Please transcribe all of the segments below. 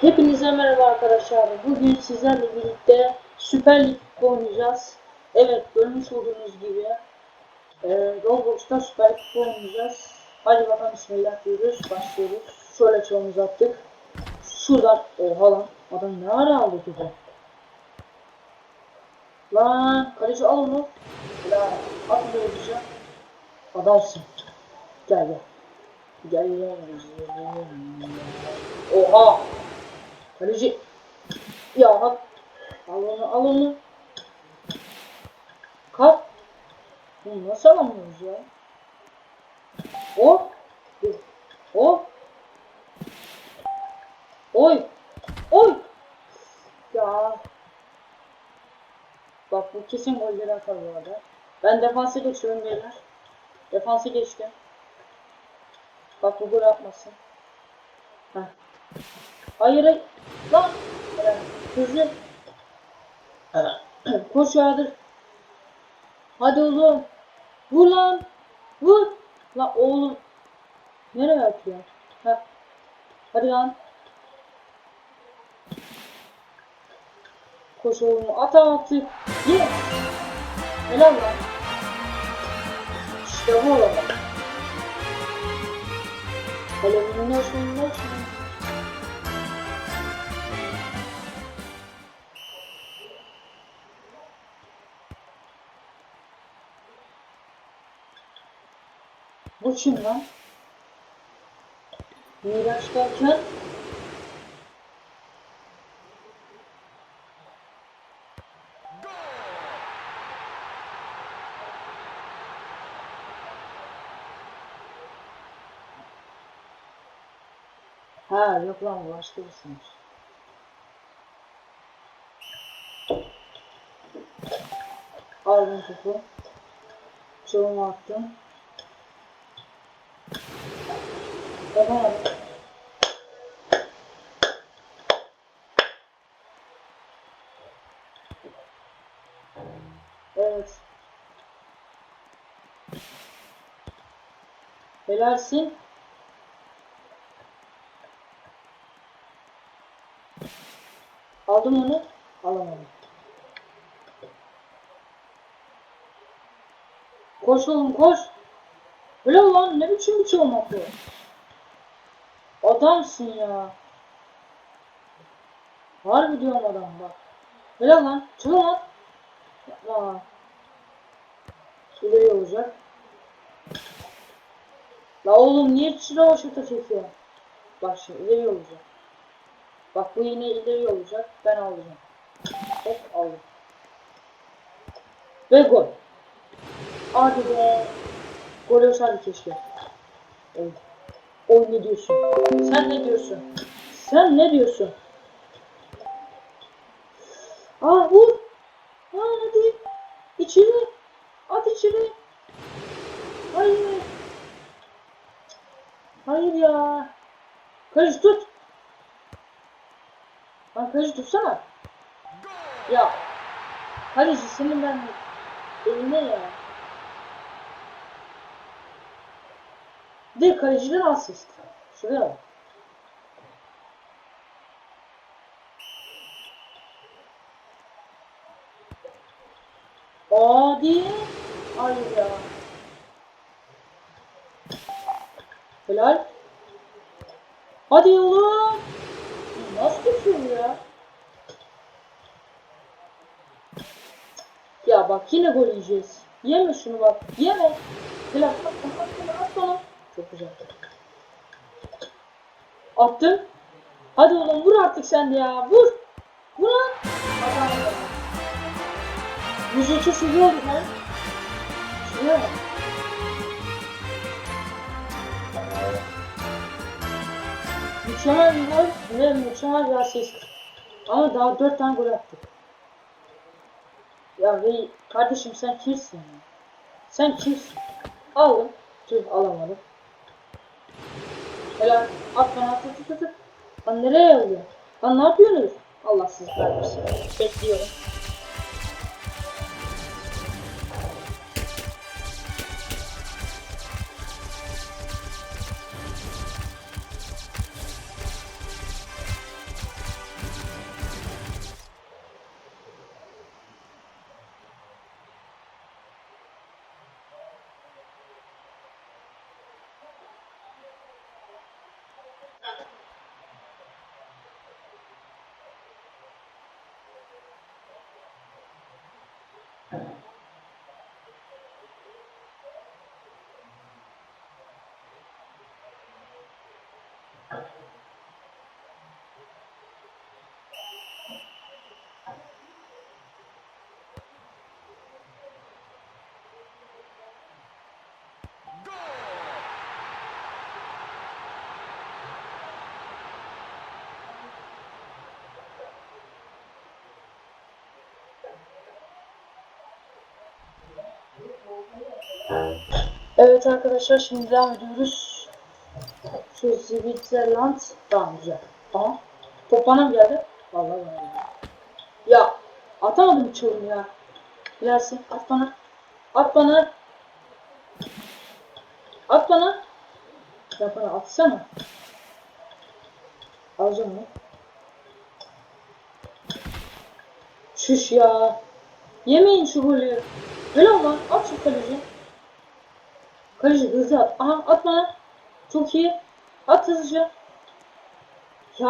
Hepinize merhaba arkadaşlar. Bugün sizlerle birlikte Süper Lig oynayacağız. Evet görmüş olduğunuz gibi e, Roblox'ta Süper Lig oynayacağız. Hadi bakalım bismillah diyoruz. Başlıyoruz. Şöyle çoğumuzu attık. Şuradan oha lan. Adam ne ara aldı topu? Lan kaleci al onu. Lan at onu hızlıca. Adamsın. Gel gel. Gel gel. Oha. Kaleci. Ya al. Al onu al onu. Kap. Bunu nasıl alamıyoruz ya? O. O. Oy. Oy. Ya. Bak bu kesin golleri atar bu arada. Ben defansa geçiyorum beyler. Defansa geçtim. Bak bu gol atmasın. Heh. Hayır hayır. Lan. Hızlı. Koş Yağdır. Hadi oğlum. Vur lan. Vur. La oğlum. Nereye atıyor? Heh. Hadi lan. Koş oğlum. At atı. Ye. Helal lan. İşte bu oğlum. Kaleminin olsun olsun. Kim lan? Miraç derken Ha yok lan ulaştırırsınız. Aldım topu. Çoğumu attım. Evet. Helalsin. Aldım onu. Alamadım. Koş oğlum koş. Öyle lan ne biçim bir olmak bu? Adamsın ya. Harbi diyorum adam bak. Öyle lan. Çıkın lan. Yapma. İleri olacak. La oğlum niye çıra şuta çekiyor? Bak şimdi ileri olacak. Bak bu yine ileri olacak. Ben alacağım. Hop aldım. Ve gol. Hadi be. Gol olsaydı keşke. Evet. Oy diyorsun? Sen ne diyorsun? Sen ne diyorsun? Aa vur. Aa hadi. İçeri. At içeri. Hayır. Hayır ya. Kaleci tut. Lan kaleci tutsana. Ya. Kaleci senin ben eline ya. Bir de kaleciden asist. Şuraya bak. Hadi. Hayır ya. Helal. Hadi oğlum. Nasıl tutuyor ya? Ya bak yine gol yiyeceğiz. Yeme şunu bak. Yeme. Helal. Bana, at bana, at bana. Çok güzel. Attım. Hadi oğlum vur artık sen de ya. Vur. Vur lan. Adam ya. 102 seviye olduk lan. Şuraya bak. Mükemmel bir gol ve mükemmel bir asist. Ama daha 4 tane gol attık. Ya hey kardeşim sen kimsin ya? Sen kimsin? Aldım. Tüh alamadım. Helal. At bana at at at at. Lan nereye yolluyor? Lan ne yapıyorsunuz? Allah sizi kahretsin. Bekliyorum. Evet arkadaşlar şimdi devam ediyoruz. Şu Switzerland tamam güzel. Tamam. Top bana mı geldi? Vallahi geldi. Ya atamadım çoğunu ya. Gelsin at bana. At bana. At bana. Ya bana atsana. Alacağım mı? Şuş ya. Yemeyin şu golü. Öyle ama at şu kaleci. Kaleci hızlı at. Aha at bana. Çok iyi. At hızlıca. Ya.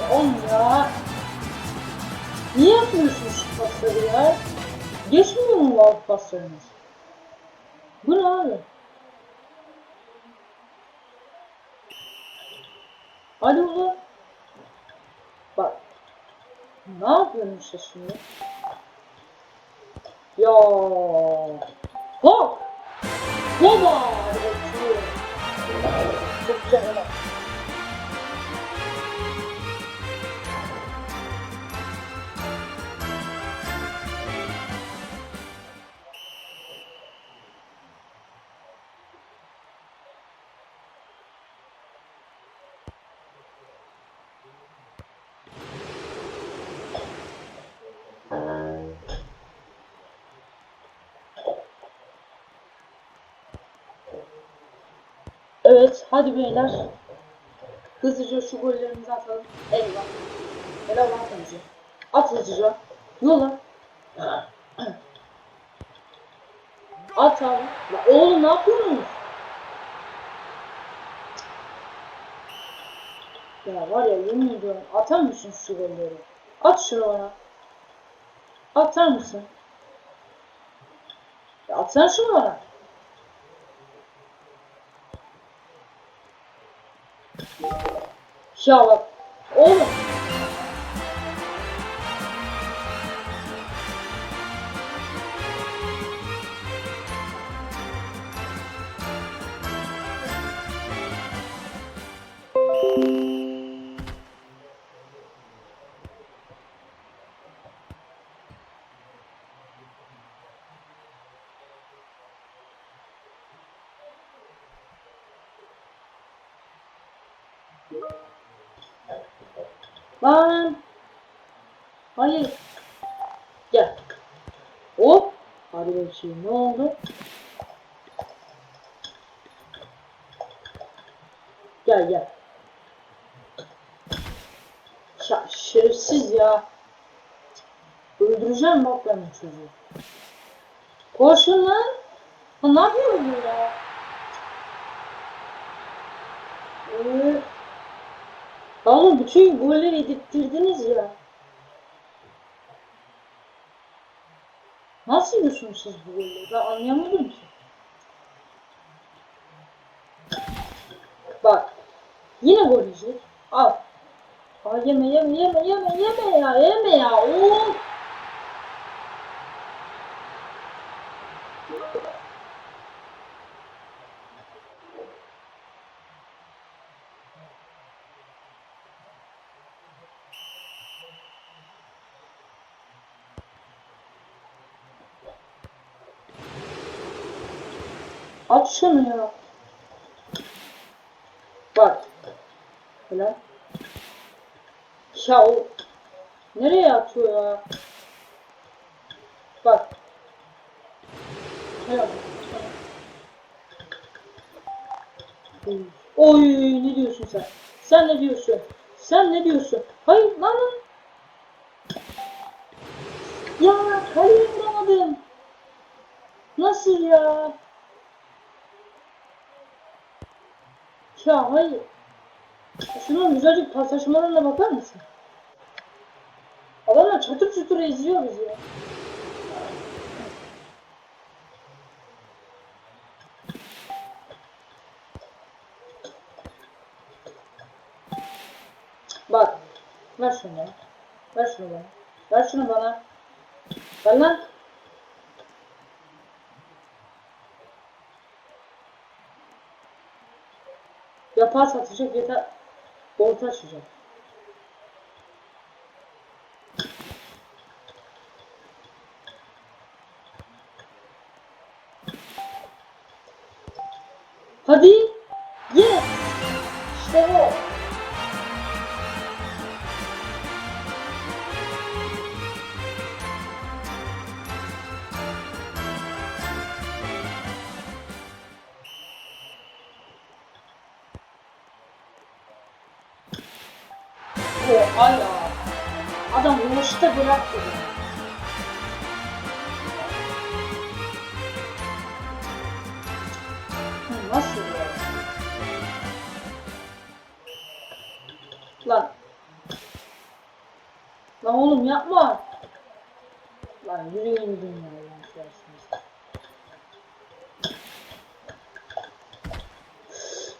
Ya oğlum ya. Niye yapmıyorsun şu pasları ya? Geçmiyor mu bu alt paslarınız? Bu ne abi? Hadi oğlum. Bak. Ne yapıyorsun işte şimdi? Ya. Hop. Baba. Çok Evet, hadi beyler. Hızlıca şu gollerimizi atalım. Eyvah. Helal lan kaleci. At hızlıca. Yola. At abi. Ya oğlum ne yapıyorsunuz? Ya var ya yemin ediyorum atar mısın şu golleri? At şunu bana. Atar mısın? Ya atsana şunu bana. Ya bak. Oğlum. Lan. Hayır. Gel. Hop. Hadi bakayım ne oldu? Gel gel. Ya şerefsiz ya. Öldüreceğim bak ben bu çocuğu. Koşun lan. Ne yapıyor bu ya? Ee, Oğlum bütün golleri yedirttiniz ya. Nasıl yiyorsunuz siz bu golleri? Ben anlayamadım ki. Bak. Yine gol yiyecek. Al. Aa, yeme yeme yeme yeme yeme ya yeme ya. Oo. Ya. Bak. Helal. Ya o nereye atıyor ya? Bak. Helal. Oy ne diyorsun sen? Sen ne diyorsun? Sen ne diyorsun? Hayır lan. Ya kaleye vuramadım. Nasıl ya? Ya hayır. Şunun güzelcik paslaşmalarına bakar mısın? Adamlar çatır çutur izliyor bizi ya. Bak. Ver şunu bana. Ver şunu bana. Ver şunu bana. Ver lan. Yapar satacak yeter. Orta açacak. O hala. Adam uğraşta bıraktı. Nasıl ya? Lan. Lan oğlum yapma. Lan yürüyün gidin ya.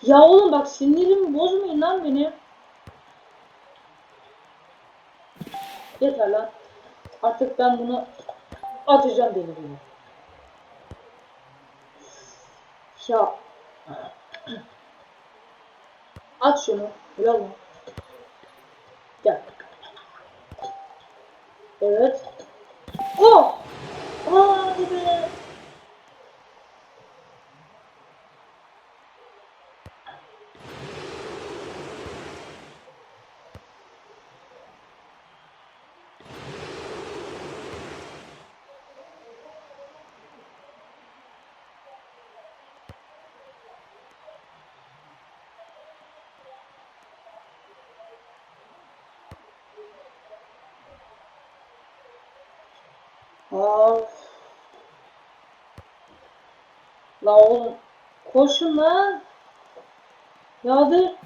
Ya oğlum bak sinirimi bozmayın lan beni. Yeter lan. Artık ben bunu atacağım deliriyor. Ya. At şunu. Lan. Gel. Evet. Oh! Hadi be. Of. La oğlum. Koşun lan. Ya hadi.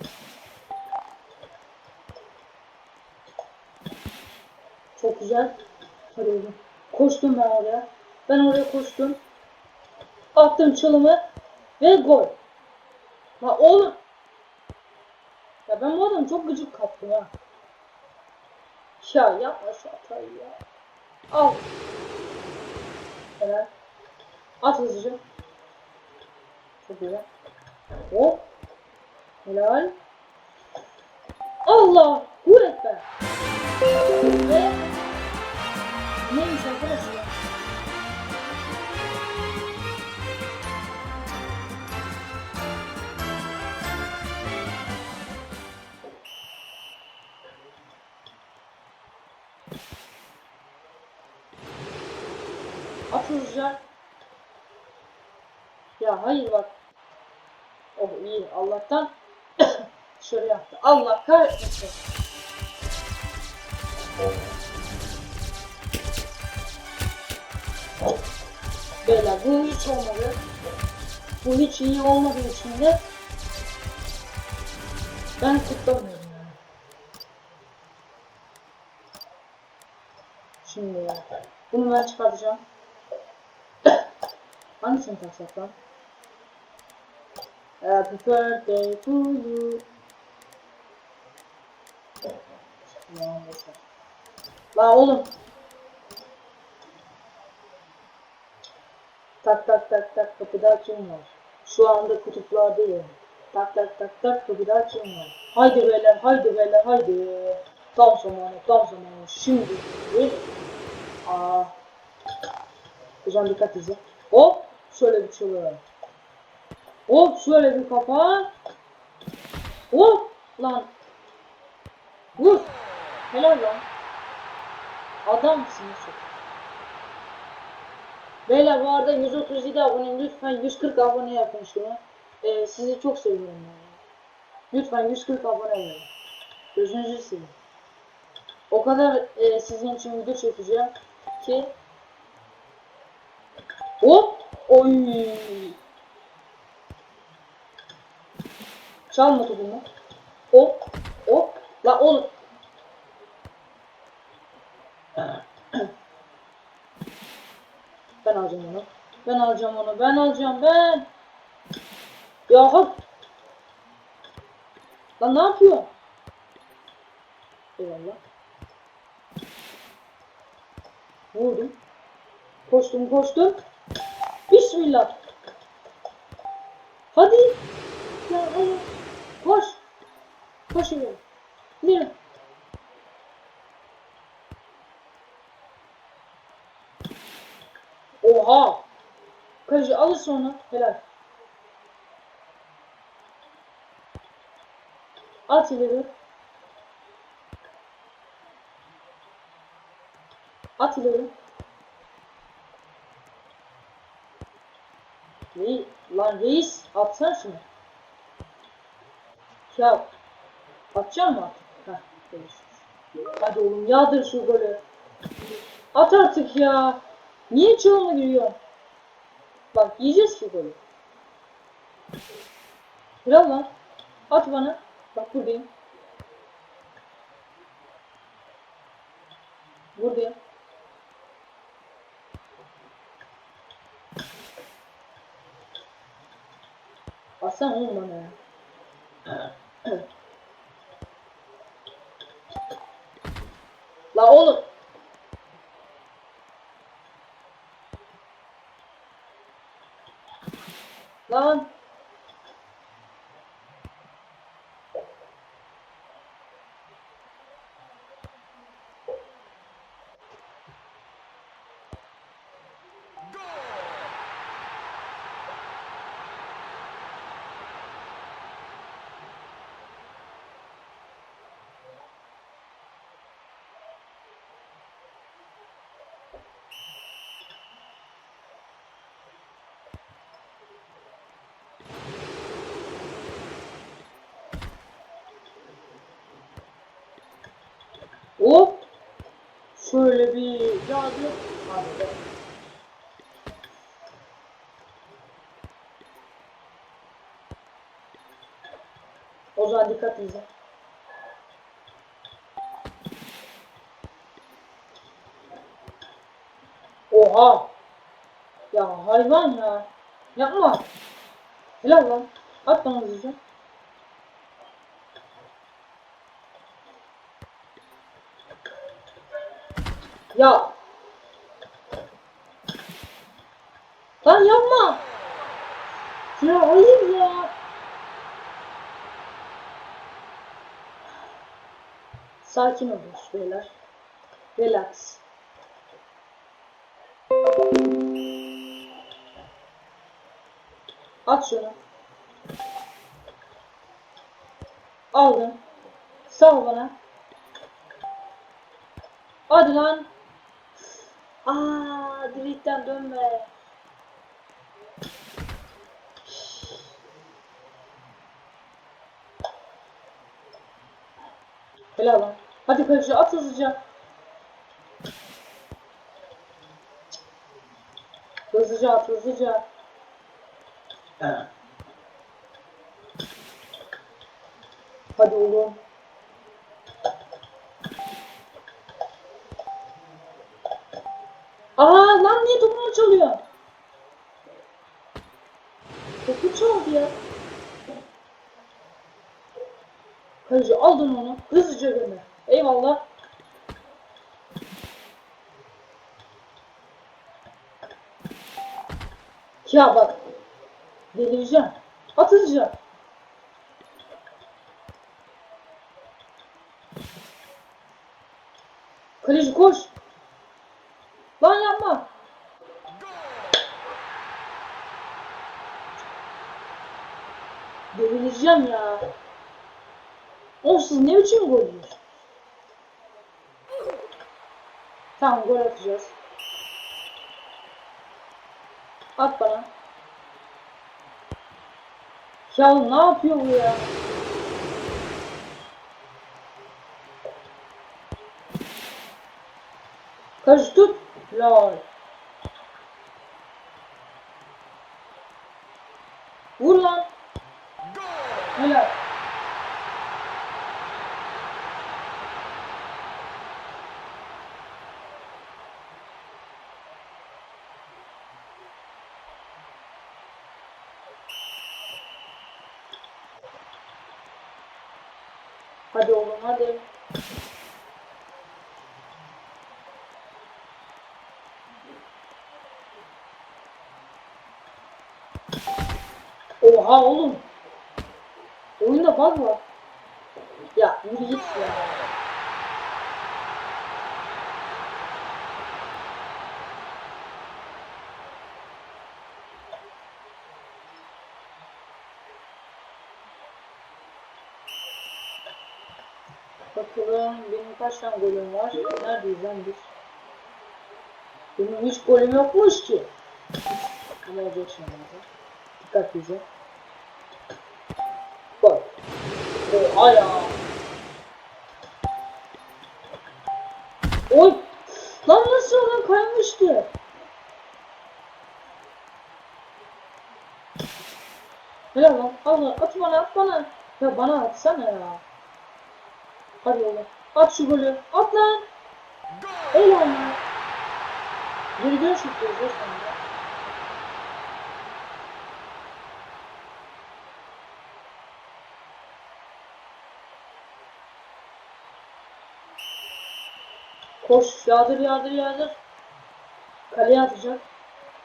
Çok güzel. Hadi. Koştum ben oraya. Ben oraya koştum. Attım çalımı. Ve gol. La oğlum. Ya ben bu adamı çok gıcık kaptım ha. Ya yapma şu hatayı ya. Al. Helal. At hızlıca. Çok güzel. Hop. Helal. Allah. Vur et be. Hiç iyi olmadığı için de ben kutlamıyorum yani. Şimdi ya. Bunu ben çıkartacağım. Hangisini taksak lan? Happy birthday to you. La oğlum. Tak tak tak tak kapıda kim var? Şu anda kutuplardayım. Tak tak tak tak kapıda kim var? Haydi beyler haydi beyler haydi. Tam zamanı tam zamanı şimdi. Aa. Hocam dikkat izle. Hop şöyle bir çalıyor. Hop şöyle bir kafa. Hop lan. Vur. Helal lan. Adamsınız çok. Beyler bu arada 137 abone lütfen 140 abone yapın şunu. Ee, sizi çok seviyorum yani. Lütfen 140 abone olun. Gözünüzü seveyim. O kadar e, sizin için video çekeceğim ki Hop! Oy! Çalma topumu. Hop! Hop! La oğlum! Ben alacağım onu. Ben alacağım onu. Ben alacağım ben. Ya hop! Lan ne yapıyor? Eyvallah. Vurdum. Koştum koştum. Bismillah. Hadi. Ya hadi. Koş. Koş ileri. İleri. Oha. Kaleci alırsın onu. Helal. At ileri. At ileri. Reis, lan reis atsana şunu. Ya atacağım mı artık? Heh. Hadi oğlum yağdır şu golü. At artık ya. Niye çoğuna giriyor? Bak yiyeceğiz şu golü. Kral lan. At bana. Bak buradayım. Buradayım. Atsana oğlum bana ya. Lan. Hop. Şöyle bir yağdı. Hadi. O zaman dikkat izle. Oha. Ya hayvan ya. Yapma. Helal lan. At bana hızlıca. Ya. Lan yapma. Ya hayır ya. Sakin olun beyler. Relax. At şunu. Aldım. Sal bana. Hadi lan. Aa, direkten dönme. Helal lan. Hadi kaleci at hızlıca. Hızlıca at hızlıca. Hadi oğlum. Kaleci aldın onu. Hızlıca gönder. Eyvallah. Ya bak. Delireceğim. At hızlıca. Kaleci koş. Lan yapma. Delireceğim ya. Oğlum siz ne biçim gol yiyorsunuz? Tamam gol atacağız. At bana. Ya ne yapıyor bu ya? Kaç tut. Lol. Hadi oğlum hadi. Oha oğlum. Oyunda bug var. Ya yürü git ya. Bakalım benim kaç tane golüm var? Neredeyiz lan biz? Benim hiç golüm yokmuş ki. Ama olacak şimdi. Dikkat bize. Bak. Oha ya. Oy. Lan nasıl oradan kaymıştı? Helal lan. Al lan. At bana at bana. Ya bana atsana ya. Hadi oğlum. At şu golü. At lan. Helal lan. Geri dön şutluyoruz ya sonra. Koş yağdır yağdır yağdır. Kaleye atacak.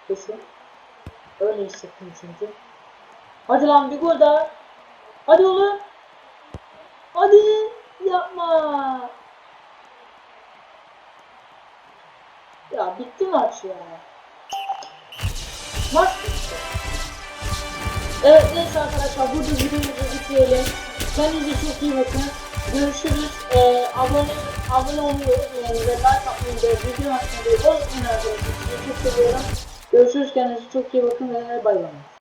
Kesin. Öyle hissettim çünkü. Hadi lan bir gol daha. Hadi oğlum. Hadi yapma. Ya bitti maç ya. Maç bitti. Evet neyse arkadaşlar burada videomuzu bitirelim. Kendinize çok iyi bakın. Görüşürüz. Ee, abone abone olmayı e, ve like atmayı da video atmayı unutmayın arkadaşlar. Sizi çok seviyorum. Görüşürüz kendinize çok iyi bakın ve bay bay.